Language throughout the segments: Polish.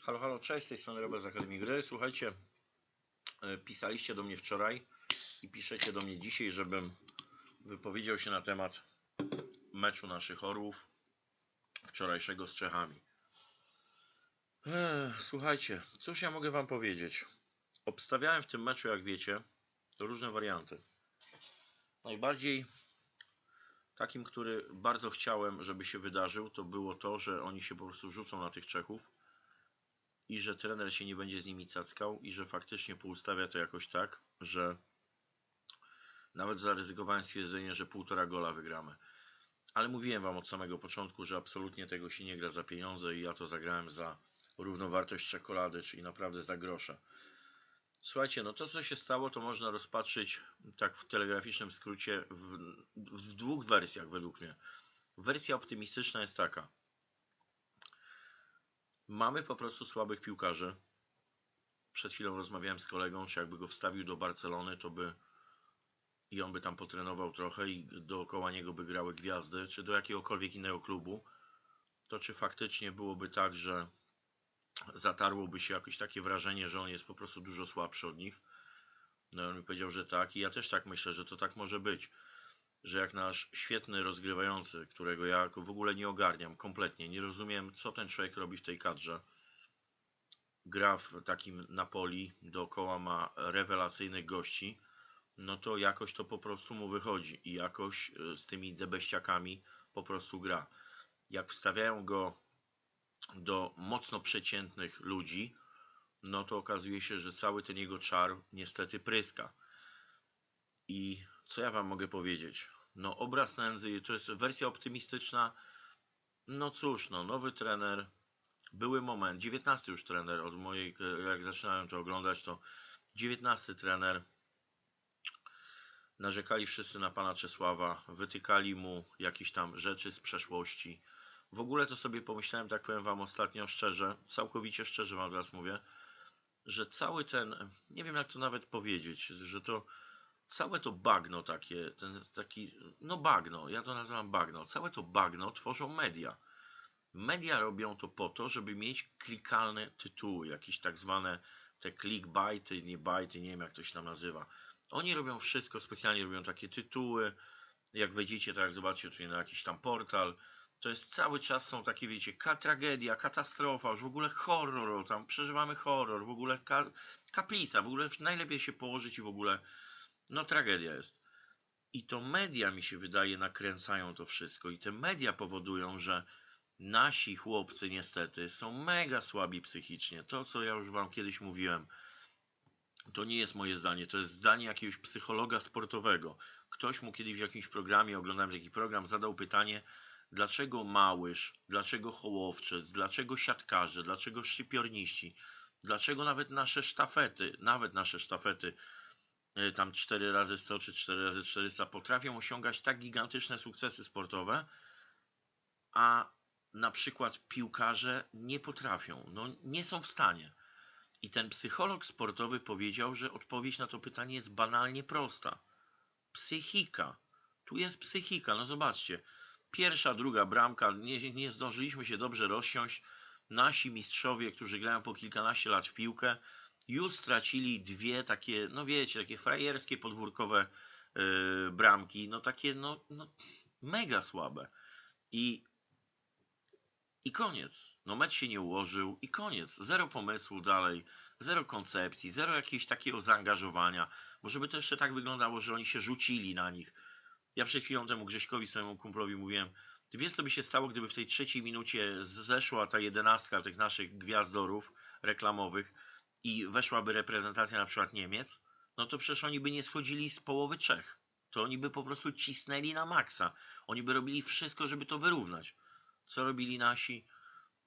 Halo, halo, cześć, z tej strony Robert z Akademii Gry. Słuchajcie, e, pisaliście do mnie wczoraj i piszecie do mnie dzisiaj, żebym wypowiedział się na temat meczu naszych orłów wczorajszego z Czechami. Ech, słuchajcie, cóż ja mogę wam powiedzieć? Obstawiałem w tym meczu, jak wiecie, różne warianty. Najbardziej takim, który bardzo chciałem, żeby się wydarzył, to było to, że oni się po prostu rzucą na tych Czechów i że trener się nie będzie z nimi cackał i że faktycznie poustawia to jakoś tak, że nawet zaryzykowałem stwierdzenie, że półtora gola wygramy. Ale mówiłem wam od samego początku, że absolutnie tego się nie gra za pieniądze i ja to zagrałem za równowartość czekolady, czyli naprawdę za grosze. Słuchajcie, no to co się stało, to można rozpatrzyć tak w telegraficznym skrócie w, w dwóch wersjach według mnie. Wersja optymistyczna jest taka. Mamy po prostu słabych piłkarzy. Przed chwilą rozmawiałem z kolegą, czy jakby go wstawił do Barcelony, to by i on by tam potrenował trochę i dookoła niego by grały gwiazdy, czy do jakiegokolwiek innego klubu, to czy faktycznie byłoby tak, że zatarłoby się jakieś takie wrażenie, że on jest po prostu dużo słabszy od nich. No on mi powiedział, że tak i ja też tak myślę, że to tak może być. Że jak nasz świetny rozgrywający, którego ja w ogóle nie ogarniam kompletnie, nie rozumiem co ten człowiek robi w tej kadrze. Gra w takim Napoli, dookoła ma rewelacyjnych gości, no to jakoś to po prostu mu wychodzi i jakoś y, z tymi debeściakami po prostu gra. Jak wstawiają go do mocno przeciętnych ludzi, no to okazuje się, że cały ten jego czar niestety pryska. I co ja wam mogę powiedzieć? No obraz nędzy, to jest wersja optymistyczna. No cóż, no nowy trener, były moment, 19 już trener od mojej, jak zaczynałem to oglądać, to 19 trener. Narzekali wszyscy na pana Czesława, wytykali mu jakieś tam rzeczy z przeszłości w ogóle to sobie pomyślałem, tak powiem Wam ostatnio szczerze, całkowicie szczerze Wam teraz mówię, że cały ten, nie wiem jak to nawet powiedzieć, że to całe to bagno takie, ten taki, no bagno, ja to nazywam bagno, całe to bagno tworzą media. Media robią to po to, żeby mieć klikalne tytuły, jakieś tak zwane te clickbaity, nie bajty, nie wiem jak to się tam nazywa. Oni robią wszystko, specjalnie robią takie tytuły, jak wejdziecie, tak jak zobaczycie tutaj na jakiś tam portal, to jest cały czas są takie, wiecie, ka tragedia, katastrofa, już w ogóle horror, tam przeżywamy horror, w ogóle ka kaplica, w ogóle najlepiej się położyć i w ogóle, no tragedia jest. I to media, mi się wydaje, nakręcają to wszystko i te media powodują, że nasi chłopcy niestety są mega słabi psychicznie. To, co ja już wam kiedyś mówiłem, to nie jest moje zdanie, to jest zdanie jakiegoś psychologa sportowego. Ktoś mu kiedyś w jakimś programie, oglądałem taki program, zadał pytanie, Dlaczego Małysz, dlaczego Hołowczyc, dlaczego siatkarze, dlaczego szczypiorniści, dlaczego nawet nasze sztafety, nawet nasze sztafety tam 4 razy 100 czy 4 razy 400 potrafią osiągać tak gigantyczne sukcesy sportowe, a na przykład piłkarze nie potrafią, no nie są w stanie. I ten psycholog sportowy powiedział, że odpowiedź na to pytanie jest banalnie prosta. Psychika. Tu jest psychika. No zobaczcie, Pierwsza, druga bramka, nie, nie zdążyliśmy się dobrze rozsiąść. Nasi mistrzowie, którzy grają po kilkanaście lat w piłkę, już stracili dwie takie, no wiecie, takie frajerskie, podwórkowe yy, bramki, no takie, no, no mega słabe. I, I koniec. No mecz się nie ułożył i koniec. Zero pomysłu dalej, zero koncepcji, zero jakiegoś takiego zaangażowania, bo żeby to jeszcze tak wyglądało, że oni się rzucili na nich ja przed chwilą temu Grześkowi, swojemu kumplowi mówiłem, ty wiesz co by się stało, gdyby w tej trzeciej minucie zeszła ta jedenastka tych naszych gwiazdorów reklamowych i weszłaby reprezentacja na przykład Niemiec, no to przecież oni by nie schodzili z połowy Czech. To oni by po prostu cisnęli na maksa. Oni by robili wszystko, żeby to wyrównać. Co robili nasi?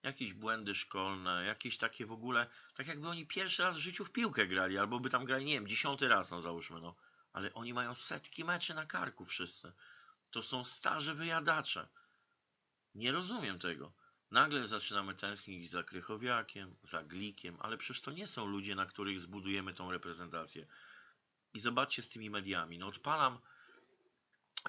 Jakieś błędy szkolne, jakieś takie w ogóle, tak jakby oni pierwszy raz w życiu w piłkę grali, albo by tam grali, nie wiem, dziesiąty raz, no załóżmy, no ale oni mają setki meczy na karku wszyscy. To są starzy wyjadacze. Nie rozumiem tego. Nagle zaczynamy tęsknić za Krychowiakiem, za Glikiem, ale przecież to nie są ludzie, na których zbudujemy tą reprezentację. I zobaczcie z tymi mediami. No odpalam,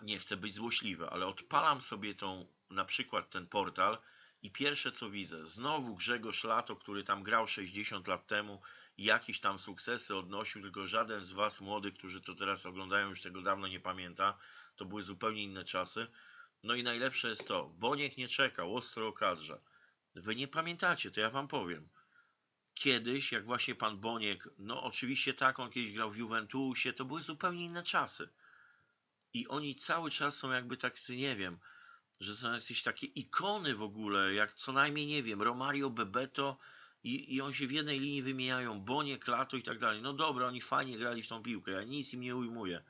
nie chcę być złośliwy, ale odpalam sobie tą, na przykład ten portal I pierwsze co widzę, znowu Grzegorz Lato, który tam grał 60 lat temu i jakieś tam sukcesy odnosił, tylko żaden z Was młodych, którzy to teraz oglądają, już tego dawno nie pamięta. To były zupełnie inne czasy. No i najlepsze jest to, Boniek nie czekał, ostro o kadrze. Wy nie pamiętacie, to ja Wam powiem. Kiedyś, jak właśnie pan Boniek, no oczywiście tak, on kiedyś grał w Juventusie, to były zupełnie inne czasy. I oni cały czas są jakby tak, nie wiem, że są jakieś takie ikony w ogóle, jak co najmniej, nie wiem, Romario Bebeto i, i on się w jednej linii wymieniają, Bonie, Klato i tak dalej. No dobra, oni fajnie grali w tą piłkę, ja nic im nie ujmuję.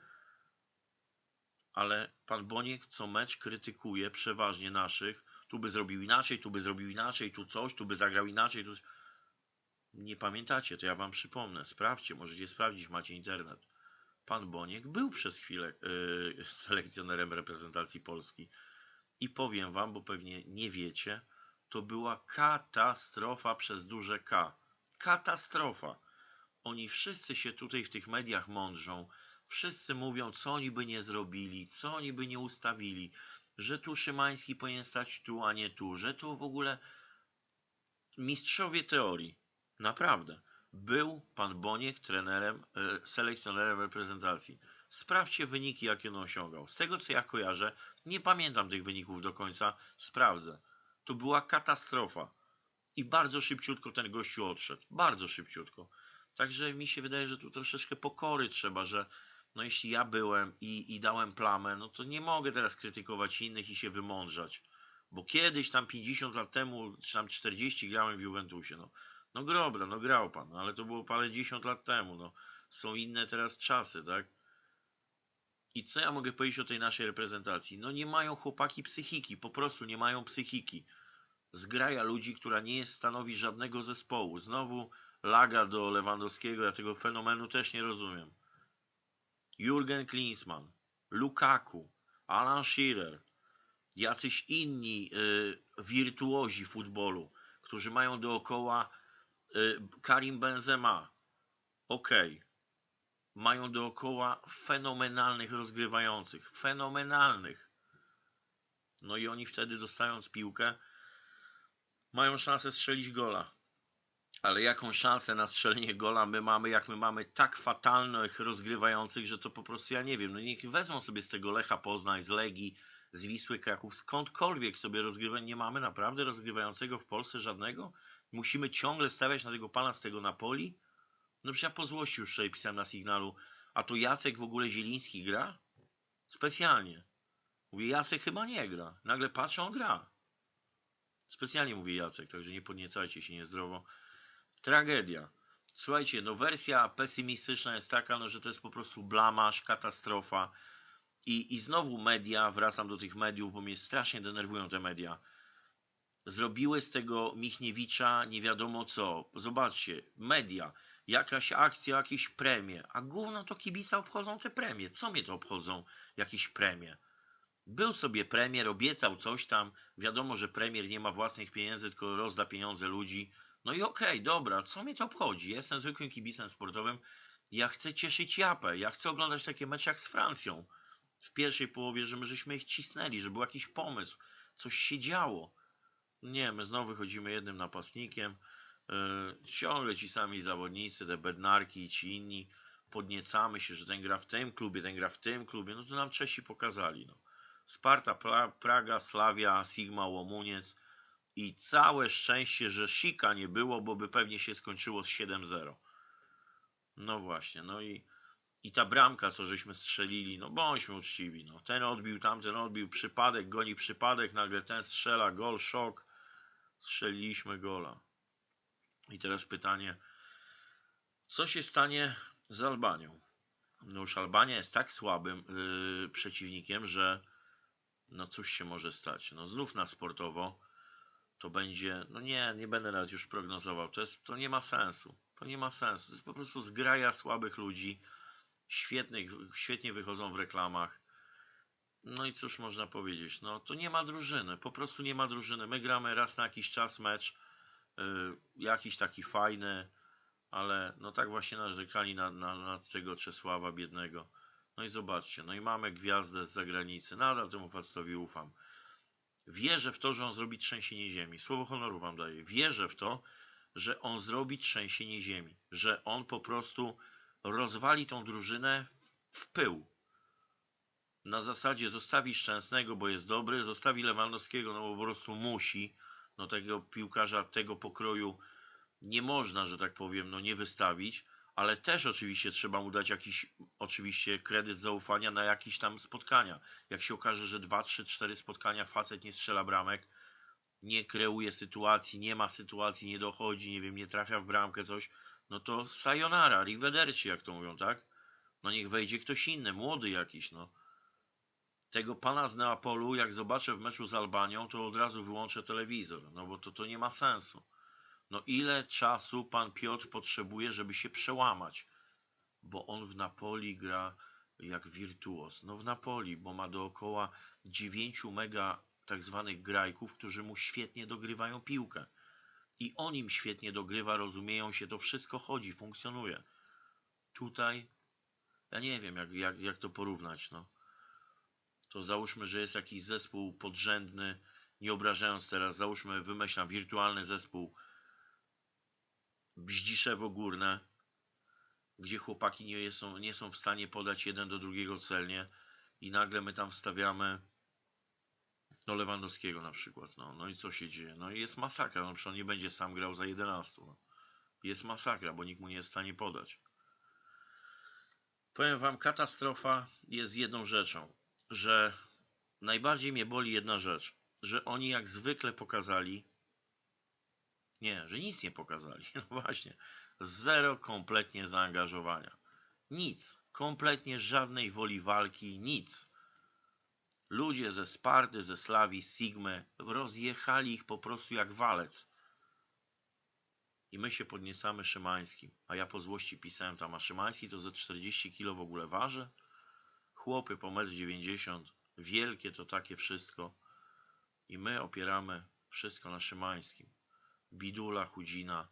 Ale pan Boniek co mecz krytykuje przeważnie naszych, tu by zrobił inaczej, tu by zrobił inaczej, tu coś, tu by zagrał inaczej, tu... Nie pamiętacie, to ja wam przypomnę, sprawdźcie, możecie sprawdzić, macie internet. Pan Boniek był przez chwilę yy, selekcjonerem reprezentacji Polski. I powiem wam, bo pewnie nie wiecie, to była katastrofa przez duże K. Katastrofa. Oni wszyscy się tutaj w tych mediach mądrzą. Wszyscy mówią, co oni by nie zrobili, co oni by nie ustawili, że tu Szymański powinien stać tu, a nie tu, że tu w ogóle mistrzowie teorii. Naprawdę. Był pan Boniek trenerem, e, selekcjonerem reprezentacji. Sprawdźcie wyniki, jakie on osiągał. Z tego, co ja kojarzę, nie pamiętam tych wyników do końca, sprawdzę. To była katastrofa. I bardzo szybciutko ten gościu odszedł. Bardzo szybciutko. Także mi się wydaje, że tu troszeczkę pokory trzeba, że no jeśli ja byłem i, i dałem plamę, no to nie mogę teraz krytykować innych i się wymądrzać. Bo kiedyś tam 50 lat temu, czy tam 40 grałem w Juventusie, no. No dobra, no grał pan, no, ale to było parę dziesiąt lat temu, no. Są inne teraz czasy, tak? I co ja mogę powiedzieć o tej naszej reprezentacji? No nie mają chłopaki psychiki, po prostu nie mają psychiki. Zgraja ludzi, która nie stanowi żadnego zespołu. Znowu laga do Lewandowskiego, ja tego fenomenu też nie rozumiem. Jurgen Klinsmann, Lukaku, Alan Shearer, jacyś inni y, wirtuozi futbolu, którzy mają dookoła y, Karim Benzema. Okej. Okay mają dookoła fenomenalnych rozgrywających. Fenomenalnych. No i oni wtedy dostając piłkę mają szansę strzelić gola. Ale jaką szansę na strzelenie gola my mamy, jak my mamy tak fatalnych rozgrywających, że to po prostu ja nie wiem. No niech wezmą sobie z tego Lecha Poznań, z Legii, z Wisły Kraków, skądkolwiek sobie rozgrywać. Nie mamy naprawdę rozgrywającego w Polsce żadnego. Musimy ciągle stawiać na tego pana z tego Napoli. No przecież ja po złości już wczoraj pisałem na sygnalu, a to Jacek w ogóle Zieliński gra? Specjalnie. Mówię, Jacek chyba nie gra. Nagle patrzę, on gra. Specjalnie mówię Jacek, także nie podniecajcie się niezdrowo. Tragedia. Słuchajcie, no wersja pesymistyczna jest taka, no, że to jest po prostu blamasz, katastrofa. I, I znowu media, wracam do tych mediów, bo mnie strasznie denerwują te media. Zrobiły z tego Michniewicza nie wiadomo co. Zobaczcie, media jakaś akcja, jakieś premie. A gówno to kibica obchodzą te premie. Co mnie to obchodzą jakieś premie? Był sobie premier, obiecał coś tam. Wiadomo, że premier nie ma własnych pieniędzy, tylko rozda pieniądze ludzi. No i okej, okay, dobra, co mnie to obchodzi? Jestem zwykłym kibicem sportowym. Ja chcę cieszyć japę. Ja chcę oglądać takie mecze jak z Francją. W pierwszej połowie, że my żeśmy ich cisnęli, że był jakiś pomysł. Coś się działo. Nie, my znowu wychodzimy jednym napastnikiem. E, ciągle ci sami zawodnicy, te bednarki i ci inni, podniecamy się, że ten gra w tym klubie, ten gra w tym klubie, no to nam Czesi pokazali. No. Sparta, pra, Praga, Slavia, Sigma, Łomuniec i całe szczęście, że Sika nie było, bo by pewnie się skończyło z 7-0. No właśnie, no i, i ta bramka, co żeśmy strzelili, no bądźmy uczciwi, no. Ten odbił, tamten odbił, przypadek, goni przypadek, nagle ten strzela, gol, szok. Strzeliliśmy gola. I teraz pytanie, co się stanie z Albanią? No już Albania jest tak słabym yy, przeciwnikiem, że no cóż się może stać. No znów na sportowo to będzie, no nie, nie będę nawet już prognozował, to, jest, to nie ma sensu. To nie ma sensu. To jest po prostu zgraja słabych ludzi, świetnych, świetnie wychodzą w reklamach. No i cóż można powiedzieć, no to nie ma drużyny, po prostu nie ma drużyny. My gramy raz na jakiś czas mecz, Y, jakiś taki fajny, ale no tak właśnie narzekali na, na, na tego Czesława biednego. No i zobaczcie, no i mamy gwiazdę z zagranicy, nadal temu facetowi ufam. Wierzę w to, że on zrobi trzęsienie ziemi. Słowo honoru wam daję. Wierzę w to, że on zrobi trzęsienie ziemi. Że on po prostu rozwali tą drużynę w pył. Na zasadzie zostawi Szczęsnego, bo jest dobry, zostawi Lewandowskiego, no bo po prostu musi. No tego piłkarza tego pokroju nie można, że tak powiem, no nie wystawić, ale też oczywiście trzeba mu dać jakiś oczywiście kredyt zaufania na jakieś tam spotkania. Jak się okaże, że 2, 3, 4 spotkania facet nie strzela bramek, nie kreuje sytuacji, nie ma sytuacji, nie dochodzi, nie wiem, nie trafia w bramkę coś, no to sayonara, arrivederci, jak to mówią, tak? No niech wejdzie ktoś inny, młody jakiś, no. Tego pana z Neapolu, jak zobaczę w meczu z Albanią, to od razu wyłączę telewizor, no bo to, to nie ma sensu. No ile czasu pan Piotr potrzebuje, żeby się przełamać? Bo on w Napoli gra jak wirtuos. No w Napoli, bo ma dookoła dziewięciu mega tak zwanych grajków, którzy mu świetnie dogrywają piłkę. I on im świetnie dogrywa, rozumieją się, to wszystko chodzi, funkcjonuje. Tutaj, ja nie wiem, jak, jak, jak to porównać, no. To załóżmy, że jest jakiś zespół podrzędny, nie obrażając teraz, załóżmy, wymyślam, wirtualny zespół Bździszewo Górne, gdzie chłopaki nie są, nie są w stanie podać jeden do drugiego celnie i nagle my tam wstawiamy no Lewandowskiego na przykład, no, no i co się dzieje? No i jest masakra, no przecież on nie będzie sam grał za 11. No. Jest masakra, bo nikt mu nie jest w stanie podać. Powiem wam, katastrofa jest jedną rzeczą, że najbardziej mnie boli jedna rzecz, że oni jak zwykle pokazali, nie, że nic nie pokazali, no właśnie, zero kompletnie zaangażowania. Nic, kompletnie żadnej woli walki, nic. Ludzie ze Sparty, ze Slawii, Sigmy rozjechali ich po prostu jak walec. I my się podniecamy Szymańskim. A ja po złości pisałem tam, a Szymański to ze 40 kg w ogóle waży? Chłopy po 1,90 m, wielkie to takie wszystko. I my opieramy wszystko na Szymańskim. Bidula, Chudzina.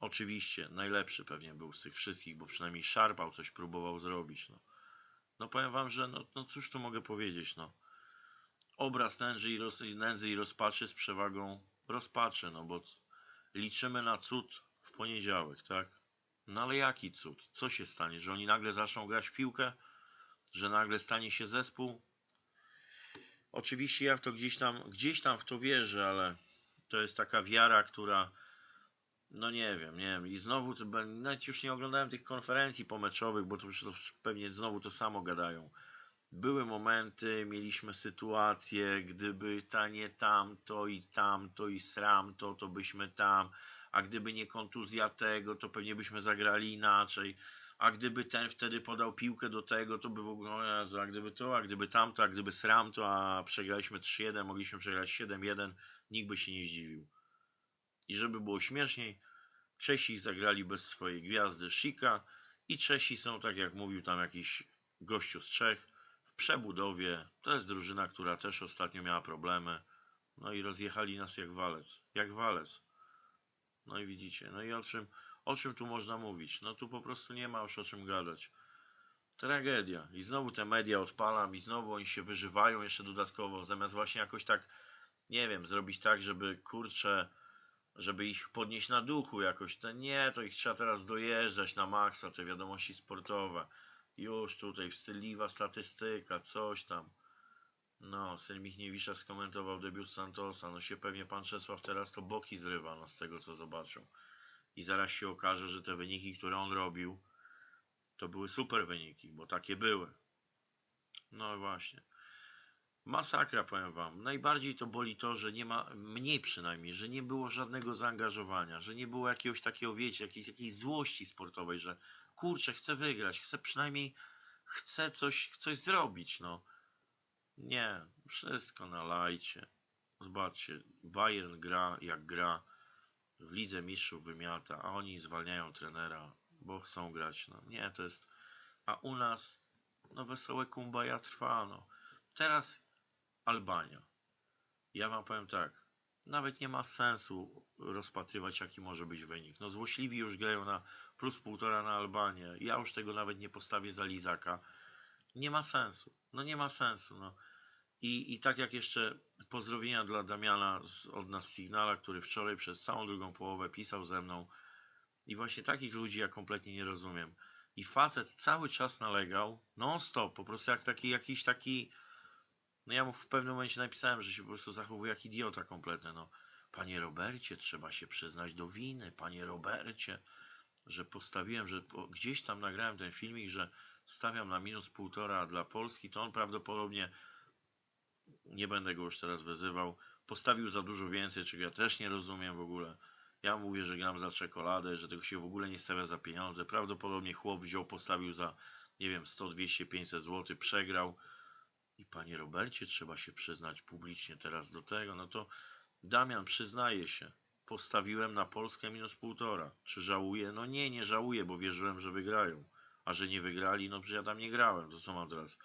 Oczywiście, najlepszy pewnie był z tych wszystkich, bo przynajmniej szarpał, coś próbował zrobić. No, no powiem wam, że no, no cóż tu mogę powiedzieć, no. Obraz nędzy i, roz, nędzy i rozpaczy z przewagą rozpaczy, no bo liczymy na cud w poniedziałek, tak? No ale jaki cud? Co się stanie? Że oni nagle zaczną grać w piłkę? Że nagle stanie się zespół? Oczywiście ja w to gdzieś tam, gdzieś tam w to wierzę, ale to jest taka wiara, która no nie wiem, nie wiem. I znowu, nawet już nie oglądałem tych konferencji pomeczowych, bo to już pewnie znowu to samo gadają. Były momenty, mieliśmy sytuacje, gdyby ta nie tamto i tamto i sram to, to byśmy tam, a gdyby nie kontuzja tego, to pewnie byśmy zagrali inaczej, a gdyby ten wtedy podał piłkę do tego, to by w ogóle, o Jezu, a gdyby to, a gdyby tamto, a gdyby sram to, a przegraliśmy 3-1, mogliśmy przegrać 7-1, nikt by się nie zdziwił. I żeby było śmieszniej, Czesi zagrali bez swojej gwiazdy Shika i Czesi są, tak jak mówił tam jakiś gościu z Czech, w przebudowie. To jest drużyna, która też ostatnio miała problemy. No i rozjechali nas jak walec. Jak walec. No i widzicie. No i o czym, o czym tu można mówić? No tu po prostu nie ma już o czym gadać. Tragedia. I znowu te media odpalam i znowu oni się wyżywają jeszcze dodatkowo, zamiast właśnie jakoś tak, nie wiem, zrobić tak, żeby kurczę, żeby ich podnieść na duchu jakoś. To nie, to ich trzeba teraz dojeżdżać na maksa, te wiadomości sportowe. Już tutaj wstydliwa statystyka, coś tam. No, syn Michniewisza skomentował debiut Santosa. No się pewnie pan Czesław teraz to boki zrywa, no z tego co zobaczył. I zaraz się okaże, że te wyniki, które on robił, to były super wyniki, bo takie były. No właśnie. Masakra, powiem wam. Najbardziej to boli to, że nie ma, mniej przynajmniej, że nie było żadnego zaangażowania, że nie było jakiegoś takiego, wiecie, jakiejś, jakiejś złości sportowej, że kurczę, chcę wygrać, chcę przynajmniej, chcę coś, coś zrobić, no. Nie, wszystko na lajcie. Zobaczcie, Bayern gra jak gra, w Lidze Mistrzów wymiata, a oni zwalniają trenera, bo chcą grać, no. Nie, to jest, a u nas, no wesołe kumbaja trwa, no. Teraz Albania. Ja wam powiem tak, nawet nie ma sensu rozpatrywać, jaki może być wynik. No złośliwi już grają na plus półtora na Albanię. Ja już tego nawet nie postawię za Lizaka. Nie ma sensu. No nie ma sensu. No. I, I tak jak jeszcze pozdrowienia dla Damiana z, od nas Signala, który wczoraj przez całą drugą połowę pisał ze mną. I właśnie takich ludzi ja kompletnie nie rozumiem. I facet cały czas nalegał, non stop, po prostu jak taki, jakiś taki, no ja mu w pewnym momencie napisałem, że się po prostu zachowuje jak idiota kompletny, no. Panie Robercie, trzeba się przyznać do winy, panie Robercie, że postawiłem, że gdzieś tam nagrałem ten filmik, że stawiam na minus półtora dla Polski, to on prawdopodobnie, nie będę go już teraz wyzywał, postawił za dużo więcej, czego ja też nie rozumiem w ogóle. Ja mówię, że gram za czekoladę, że tego się w ogóle nie stawia za pieniądze. Prawdopodobnie chłop wziął, postawił za, nie wiem, 100, 200, 500 zł, przegrał. I panie Robercie, trzeba się przyznać publicznie teraz do tego. No to Damian, przyznaje się, postawiłem na Polskę minus półtora. Czy żałuję? No nie, nie żałuję, bo wierzyłem, że wygrają. A że nie wygrali, no przecież ja tam nie grałem. To co mam teraz?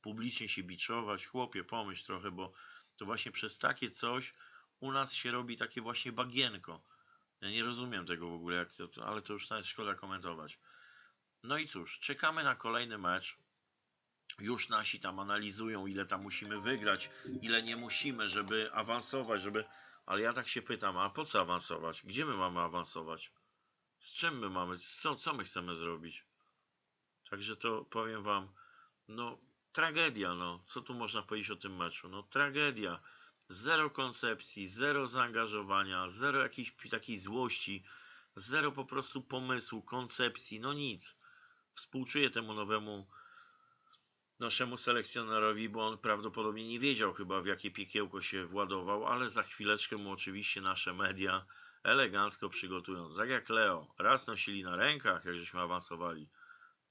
Publicznie się biczować? Chłopie, pomyśl trochę, bo to właśnie przez takie coś u nas się robi takie właśnie bagienko. Ja nie rozumiem tego w ogóle, jak to, ale to już nawet szkoda komentować. No i cóż, czekamy na kolejny mecz. Już nasi tam analizują, ile tam musimy wygrać, ile nie musimy, żeby awansować, żeby. Ale ja tak się pytam, a po co awansować? Gdzie my mamy awansować? Z czym my mamy? Co, co my chcemy zrobić? Także to powiem wam, no tragedia, no. Co tu można powiedzieć o tym meczu? No tragedia. Zero koncepcji, zero zaangażowania, zero jakiejś takiej złości, zero po prostu pomysłu, koncepcji, no nic. Współczuję temu nowemu naszemu selekcjonerowi, bo on prawdopodobnie nie wiedział chyba w jakie piekiełko się władował, ale za chwileczkę mu oczywiście nasze media elegancko przygotują. Tak jak Leo, raz nosili na rękach, jak żeśmy awansowali,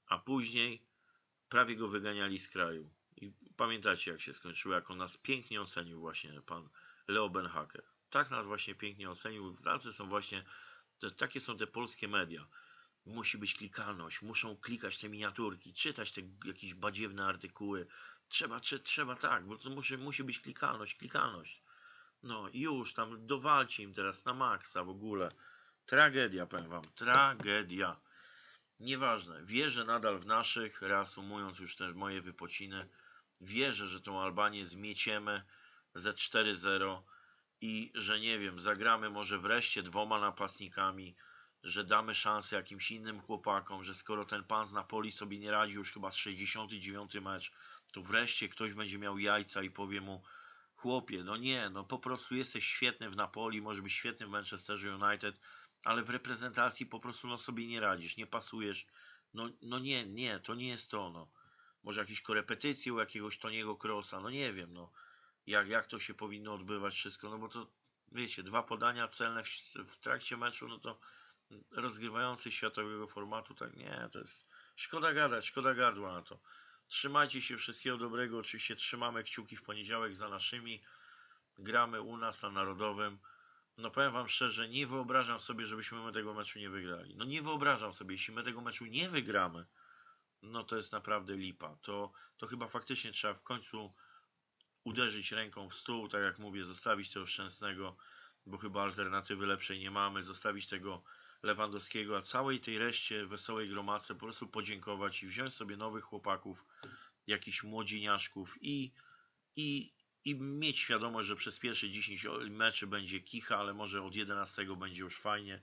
a później prawie go wyganiali z kraju. I pamiętacie jak się skończyło, jak on nas pięknie ocenił właśnie pan Leo Benhaker. Tak nas właśnie pięknie ocenił. Tacy są właśnie, te, takie są te polskie media. Musi być klikalność, muszą klikać te miniaturki, czytać te jakieś badziewne artykuły. Trzeba, czy, trzeba tak, bo to musi, musi być klikalność, klikalność. No już tam dowalcie im teraz na maksa w ogóle. Tragedia, powiem wam, tragedia. Nieważne, wierzę nadal w naszych, reasumując już te moje wypociny, wierzę, że tą Albanię zmieciemy ze 4-0 i że nie wiem, zagramy może wreszcie dwoma napastnikami, że damy szansę jakimś innym chłopakom, że skoro ten pan z Napoli sobie nie radzi już chyba z 69 mecz, to wreszcie ktoś będzie miał jajca i powie mu chłopie, no nie, no po prostu jesteś świetny w Napoli, może być świetny w Manchesterze United, ale w reprezentacji po prostu no sobie nie radzisz, nie pasujesz. No, no nie, nie, to nie jest to, no. Może jakieś korepetycje u jakiegoś Toniego Krosa, no nie wiem, no. Jak, jak to się powinno odbywać wszystko, no bo to, wiecie, dwa podania celne w, w trakcie meczu, no to rozgrywający światowego formatu, tak nie, to jest szkoda gadać, szkoda gardła na to. Trzymajcie się, wszystkiego dobrego, oczywiście trzymamy kciuki w poniedziałek za naszymi, gramy u nas na Narodowym. No powiem wam szczerze, nie wyobrażam sobie, żebyśmy my tego meczu nie wygrali. No nie wyobrażam sobie, jeśli my tego meczu nie wygramy, no to jest naprawdę lipa. To, to chyba faktycznie trzeba w końcu uderzyć ręką w stół, tak jak mówię, zostawić tego Szczęsnego, bo chyba alternatywy lepszej nie mamy, zostawić tego Lewandowskiego, a całej tej reszcie wesołej gromadce po prostu podziękować i wziąć sobie nowych chłopaków, jakichś młodzieniaszków i, i, i mieć świadomość, że przez pierwsze 10 meczy będzie kicha, ale może od 11 będzie już fajnie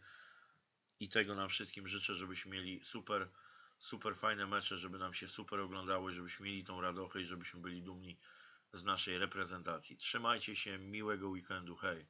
i tego nam wszystkim życzę, żebyśmy mieli super, super fajne mecze, żeby nam się super oglądały, żebyśmy mieli tą radochę i żebyśmy byli dumni z naszej reprezentacji. Trzymajcie się, miłego weekendu, hej!